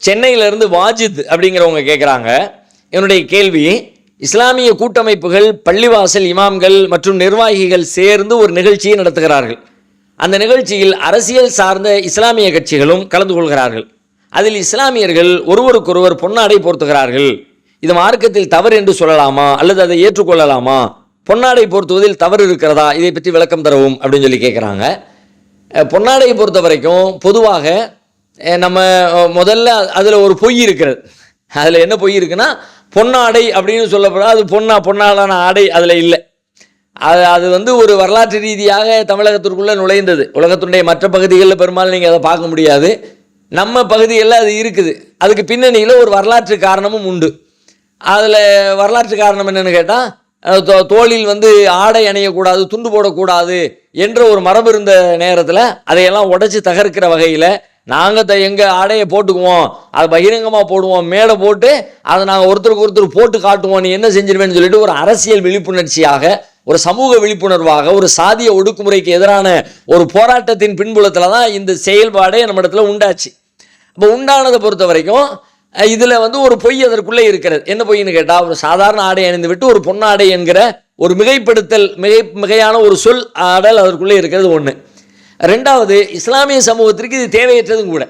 சென்னையிலிருந்து வாஜித் அப்படிங்கிறவங்க கேட்குறாங்க என்னுடைய கேள்வி இஸ்லாமிய கூட்டமைப்புகள் பள்ளிவாசல் இமாம்கள் மற்றும் நிர்வாகிகள் சேர்ந்து ஒரு நிகழ்ச்சியை நடத்துகிறார்கள். அந்த நிகழ்ச்சியில் அரசியல் சார்ந்த இஸ்லாமிய கட்சிகளும் கலந்து கொள்கிறார்கள். அதில் இஸ்லாமியர்கள் ஒருவருக்கொருவர் பொன்னாடை போர்த்துகிறார்கள். இது மார்க்கத்தில் தவறு என்று சொல்லலாமா? அல்லது அதை ஏற்றுக்கொள்ளலாமா? பொன்னாடை போர்த்துவதில் தவறு இருக்கிறதா? இதை பற்றி விளக்கம் தரவும் அப்படின்னு சொல்லி கேட்குறாங்க பொன்னாடையை பொறுத்த வரைக்கும் பொதுவாக நம்ம முதல்ல அதில் ஒரு பொய் இருக்கிறது. அதில் என்ன பொய் இருக்குன்னா பொன்னாடை அப்படின்னு சொல்லப்படுற அது பொன்னா பொன்னாலான ஆடை அதில் இல்லை. அது அது வந்து ஒரு வரலாற்று ரீதியாக தமிழகத்திற்குள்ளே நுழைந்தது. உலகத்துடைய மற்ற பகுதிகளில் பெரும்பாலும் நீங்கள் அதை பார்க்க முடியாது. நம்ம பகுதிகளில் அது இருக்குது. அதுக்கு பின்னணியில் ஒரு வரலாற்று காரணமும் உண்டு. அதில் வரலாற்று காரணம் என்னென்னு கேட்டால் தோளில் வந்து ஆடை அணியக்கூடாது துண்டு போடக்கூடாது என்ற ஒரு மரபு இருந்த நேரத்தில் அதையெல்லாம் உடைச்சி தகர்க்கிற வகையில் நாங்கள் த எங்கள் ஆடையை போட்டுக்குவோம் அதை பகிரங்கமாக போடுவோம் மேடை போட்டு அதை நாங்கள் ஒருத்தருக்கு ஒருத்தர் போட்டு காட்டுவோம் நீ என்ன செஞ்சிருவேன்னு சொல்லிட்டு ஒரு அரசியல் விழிப்புணர்ச்சியாக ஒரு சமூக விழிப்புணர்வாக ஒரு சாதிய ஒடுக்குமுறைக்கு எதிரான ஒரு போராட்டத்தின் பின்புலத்தில் தான் இந்த செயல்பாடே நம்ம இடத்துல உண்டாச்சு. அப்போ உண்டானதை பொறுத்த வரைக்கும் இதில் வந்து ஒரு பொய் அதற்குள்ளே இருக்கிறது. என்ன பொய்ன்னு கேட்டால் ஒரு சாதாரண ஆடை அணிந்து விட்டு ஒரு பொன்னாடை என்கிற ஒரு மிகைப்படுத்தல் மிகை மிகையான ஒரு சொல் ஆடல் அதற்குள்ளே இருக்கிறது ஒன்று ரெண்டாவது இஸ்லாமிய சமூகத்திற்கு இது தேவையற்றதும் கூட.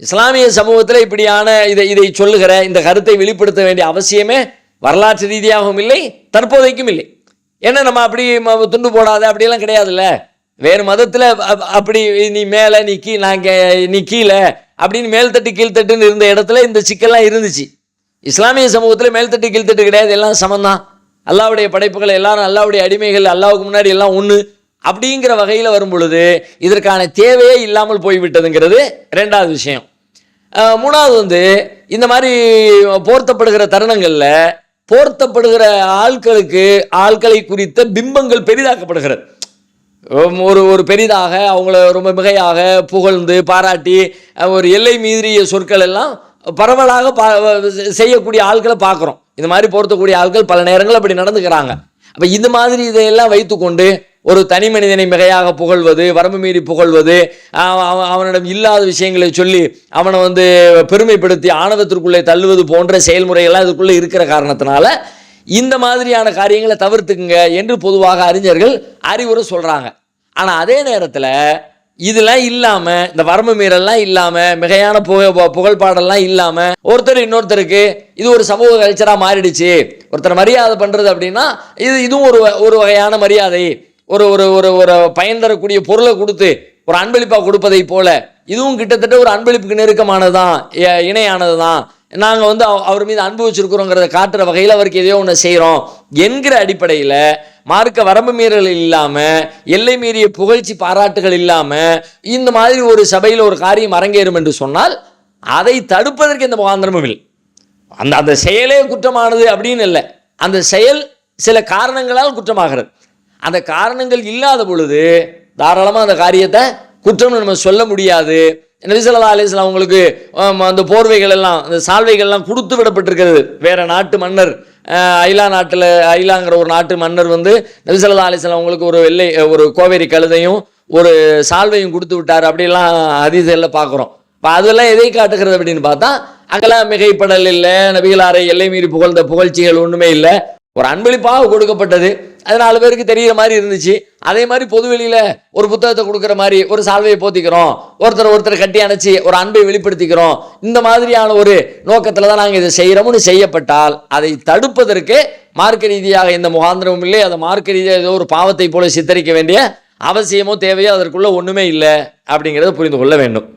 இஸ்லாமிய சமூகத்தில் இப்படியான இதை இதை சொல்லுகிற இந்த கருத்தை வெளிப்படுத்த வேண்டிய அவசியமே வரலாற்று ரீதியாகவும் இல்லை தற்போதைக்கும் இல்லை. ஏன்னா நம்ம அப்படி துண்டு போடாத அப்படியெல்லாம் கிடையாதுல்ல. வேறு மதத்தில் அப்படி நீ மேலே நீ கீ நான் நீ கீழே அப்படின்னு மேல்தட்டு கீழ்த்தட்டுன்னு இருந்த இடத்துல இந்த சிக்கல்லாம் இருந்துச்சு. இஸ்லாமிய சமூகத்தில் மேல்தட்டு கீழ்த்தட்டு கிடையாது எல்லாம் சமந்தான் அல்லாவுடைய படைப்புகள் எல்லாரும் அல்லாவுடைய அடிமைகள் அல்லாவுக்கு முன்னாடி எல்லாம் ஒன்று அப்படிங்கிற வகையில் வரும் பொழுது இதற்கான தேவையே இல்லாமல் போய்விட்டதுங்கிறது ரெண்டாவது விஷயம். மூணாவது வந்து இந்த மாதிரி போர்த்தப்படுகிற தருணங்களில் போர்த்தப்படுகிற ஆட்களுக்கு ஆட்களை குறித்த பிம்பங்கள் பெரிதாக்கப்படுகிறது. ஒரு ஒரு பெரிதாக அவங்கள ரொம்ப மிகையாக புகழ்ந்து பாராட்டி ஒரு எல்லை மீறிய சொற்கள் எல்லாம் பரவலாக பா செய்யக்கூடிய ஆட்களை பார்க்குறோம். இந்த மாதிரி பொருத்தக்கூடிய ஆட்கள் பல நேரங்கள் அப்படி நடந்துக்கிறாங்க. அப்போ இந்த மாதிரி இதையெல்லாம் வைத்துக்கொண்டு ஒரு தனி மனிதனை மிகையாக புகழ்வது வரம்பு மீறி புகழ்வது அவ- அவ- அவனிடம் இல்லாத விஷயங்களை சொல்லி அவனை வந்து பெருமைப்படுத்தி ஆணவத்திற்குள்ளே தள்ளுவது போன்ற செயல்முறைகள்லாம் இதுக்குள்ளே இருக்கிற காரணத்தினால இந்த மாதிரியான காரியங்களை தவிர்த்துக்குங்க என்று பொதுவாக அறிஞர்கள் அறிவுரை சொல்கிறாங்க ஆனால் அதே நேரத்தில் இதெல்லாம் இல்லாமல் இந்த வரம்பு மீறல்லாம் இல்லாமல் மிகையான புக புகழ்பாடெல்லாம் இல்லாமல் ஒருத்தர் இன்னொருத்தருக்கு இது ஒரு சமூக கல்ச்சராக மாறிடுச்சு. ஒருத்தர் மரியாதை பண்ணுறது அப்படின்னா இது இதுவும் ஒரு வ- ஒரு வகையான மரியாதை. ஒரு ஒரு ஒரு ஒரு பயன் தரக்கூடிய பொருளை கொடுத்து ஒரு அன்பளிப்பாக கொடுப்பதை போல இதுவும் கிட்டத்தட்ட ஒரு அன்பளிப்புக்கு நெருக்கமானது தான் இணையானது தான் நாங்கள் வந்து அவ- அவர் மீது அன்பு வச்சிருக்கிறோங்கிறத காட்டுற வகையில் அவருக்கு எதையோ ஒன்று செய்கிறோம் என்கிற அடிப்படையில் மார்க்க வரம்பு மீறல் இல்லாமல் எல்லை மீறிய புகழ்ச்சி பாராட்டுகள் இல்லாமல் இந்த மாதிரி ஒரு சபையில் ஒரு காரியம் அரங்கேறும் என்று சொன்னால் அதை தடுப்பதற்கு எந்த முகாந்திரமும் இல்லை. அந்த அந்த செயலே குற்றமானது அப்படின்னு இல்லை. அந்த செயல் சில காரணங்களால் குற்றமாகிறது. அந்த காரணங்கள் இல்லாத பொழுது தாராளமாக அந்த காரியத்தை குற்றம்னு நம்ம சொல்ல முடியாது. நபிசல்லா அலிஸ்லாம் அவங்களுக்கு அந்த போர்வைகள் எல்லாம் அந்த சால்வைகள் எல்லாம் கொடுத்து விடப்பட்டிருக்கிறது. வேற நாட்டு மன்னர் ஐலா நாட்டில் ஐலாங்கிற ஒரு நாட்டு மன்னர் வந்து நபிசல்லா அலிஸ்லாம் அவங்களுக்கு ஒரு வெள்ளை ஒரு கோவேரி கழுதையும் ஒரு சால்வையும் கொடுத்து விட்டார். அப்படிலாம் அதிசயில் பார்க்குறோம். இப்போ அதெல்லாம் எதை காட்டுகிறது அப்படின்னு பார்த்தா அங்கெல்லாம் மிகைப்படல் இல்லை நபிகளாரை எல்லை மீறி புகழ்ந்த புகழ்ச்சிகள் ஒன்றுமே இல்லை. ஒரு அன்பளிப்பாக கொடுக்கப்பட்டது. அது நாலு பேருக்கு தெரிகிற மாதிரி இருந்துச்சு. அதே மாதிரி பொதுவெளியில் ஒரு புத்தகத்தை கொடுக்குற மாதிரி ஒரு சால்வையை போத்திக்கிறோம். ஒருத்தர் ஒருத்தர் கட்டி அணைச்சி ஒரு அன்பை வெளிப்படுத்திக்கிறோம். இந்த மாதிரியான ஒரு நோக்கத்தில் தான் நாங்கள் இதை செய்கிறோம்னு செய்யப்பட்டால் அதை தடுப்பதற்கு மார்க்க ரீதியாக எந்த முகாந்திரமும் இல்லை. அதை மார்க்க ரீதியாக ஏதோ ஒரு பாவத்தை போல சித்தரிக்க வேண்டிய அவசியமோ தேவையோ அதற்குள்ளே ஒன்றுமே இல்லை அப்படிங்கிறத புரிந்து கொள்ள வேண்டும்.